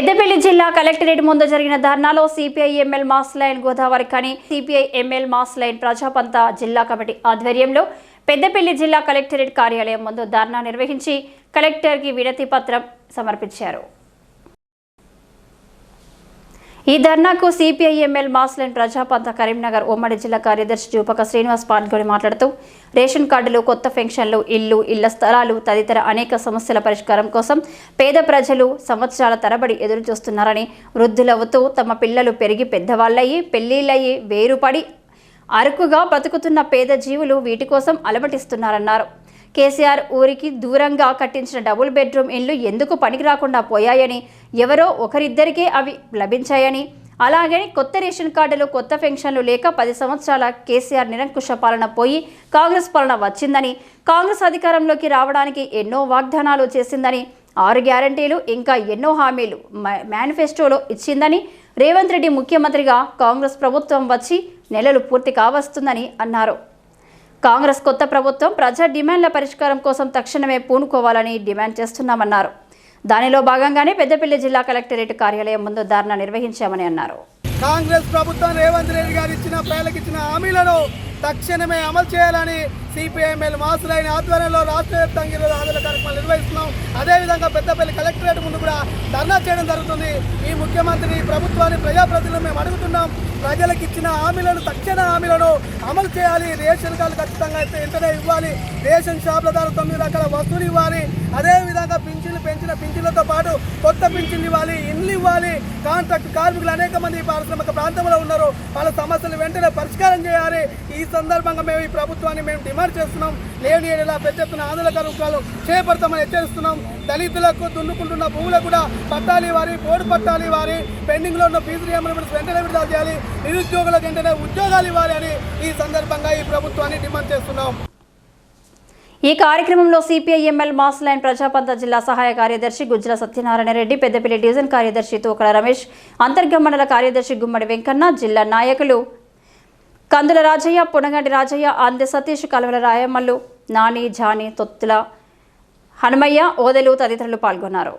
పెద్దపల్లి జిల్లా కలెక్టరేట్ ముందు జరిగిన ధర్నాలో CPI ML mass line Godavari కని CPI ML mass line Prajapantha జిల్లా కమిటీ ఆధ్వర్యంలో పెద్దపల్లి జిల్లా కలెక్టరేట్ కార్యాలయం ముందు ధర్నా నిర్వహించి కలెక్టర్కి వినతి పత్రం సమర్పించారు. ఈ ధర్నాకు CPI ML mass line Prajapantha Karimnagar ఉమ్మడి జిల్లా కార్యదర్శి జూపక శ్రీనివాస్ పాల్గొని మాట్లాడుతూ రేషన్ కార్డులు కొత్త పెన్షన్లు ఇల్లు ఇళ్ళ స్థలాలు తదితర అనేక సమస్యల పరిష్కారం కోసం పేద ప్రజలు సంవత్సరాల తరబడి ఎదురు చూస్తున్నారని వృద్ధులవుతూ తమ పిల్లలు పెరిగి పెద్దవాళ్ళయ్యి పెళ్ళిళ్ళయ్యి వేరుపడి అరుకుగా బతుకుతున్న పేద జీవులు వీటి కోసం అలమటిస్తున్నారన్నారు. కేసీఆర్ ఊరికి దూరంగా కట్టించిన డబుల్ బెడ్రూమ్ ఇల్లు ఎందుకు పనికి రాకుండా పోయాయని ఎవరో ఒకరిద్దరికే అవి లభించాయని అలాగే కొత్త రేషన్ కార్డులు కొత్త పెన్షన్లు లేక పది సంవత్సరాల కేసీఆర్ నిరంకుశ పాలన పోయి కాంగ్రెస్ పాలన వచ్చిందని కాంగ్రెస్ అధికారంలోకి రావడానికి ఎన్నో వాగ్దానాలు చేసిందని ఆరు గ్యారంటీలు ఇంకా ఎన్నో హామీలు మేనిఫెస్టోలో ఇచ్చిందని రేవంత్ రెడ్డి ముఖ్యమంత్రిగా కాంగ్రెస్ ప్రభుత్వం వచ్చి నెలలు పూర్తి కావస్తుందని అన్నారు. కాంగ్రెస్ కొత్త ప్రభుత్వం ప్రజా డిమాండ్ల పరిష్కారం కోసం తక్షణమే పూనుకోవాలని డిమాండ్ చేస్తున్నామన్నారు. దానిలో భాగంగానే పెద్దపల్లి జిల్లా కలెక్టరేట్ కార్యాలయం ముందు ధర్నా నిర్వహించామని అన్నారు. కాంగ్రెస్ ప్రభుత్వం రేవంత్ రెడ్డి గారు ఇచ్చిన ప్రజలకు ఇచ్చిన హామీలను తక్షణమే అమలు చేయాలని సిపిఐఎంఎల్ మాసులైన ఆధ్వర్యంలో రాష్ట్ర వ్యాప్తంగా ఈరోజు ఆందోళన కార్యక్రమాలు నిర్వహిస్తున్నాం. అదేవిధంగా పెద్దపల్లి కలెక్టరేట్ ముందు కూడా ధర్నా చేయడం జరుగుతుంది. ఈ ముఖ్యమంత్రి ప్రభుత్వాన్ని ప్రజాప్రతినిధులు మేము అడుగుతున్నాం. ప్రజలకు ఇచ్చిన హామీలను తక్షణ హామీలను అమలు చేయాలి. రేషన్ కార్డు ఖచ్చితంగా అయితే వెంటనే ఇవ్వాలి. రేషన్ షాపుల ద్వారా తొమ్మిది రకాల వస్తువులు ఇవ్వాలి. అదేవిధంగా పింఛన్లు పెంచిన పింఛన్లతో పాటు కొత్త పింఛన్లు ఇవ్వాలి ఇండ్లు ఇవ్వాలి కాంట్రాక్ట్ కార్మికులు అనేక మంది ఈ పారిశ్రామిక ప్రాంతంలో ఉన్నారు. వాళ్ళ సమస్యలు వెంటనే పరిష్కారం చేయాలి. ఈ సందర్భంగా మేము ఈ ప్రభుత్వాన్ని మేము డిమాండ్ చేస్తున్నాం. లేని ఏడేలా పెద్ద ఎత్తున ఆందోళన కార్యక్రమాలు చేపడతామని హెచ్చరిస్తున్నాం. దళితులకు దున్నుకుంటున్న భూములకు కూడా పట్టాలి వారి బోర్డు పట్టాలి వారి. పెండింగ్లో ఉన్న ఫీజు రియంబర్స్మెంట్స్ వెంటనే విడుదల చేయాలి. నిరుద్యోగులకు వెంటనే ఉద్యోగాలు ఇవ్వాలి అని ఈ సందర్భంగా ఈ ప్రభుత్వాన్ని డిమాండ్ చేస్తున్నాం. ఈ కార్యక్రమంలో CPI ML mass line Prajapantha జిల్లా సహాయ కార్యదర్శి గుజ్జల సత్యనారాయణ రెడ్డి పెద్దపల్లి డివిజన్ కార్యదర్శి తూకల రమేష్ అంతర్గ మండల కార్యదర్శి గుమ్మడి వెంకన్న జిల్లా నాయకులు కందుల రాజయ్య పునగంటి రాజయ్య ఆంధ్ర సతీష్ కలవల రాయమల్లు నాని జాని తొత్తుల హనుమయ్య ఓదెలు తదితరులు పాల్గొన్నారు.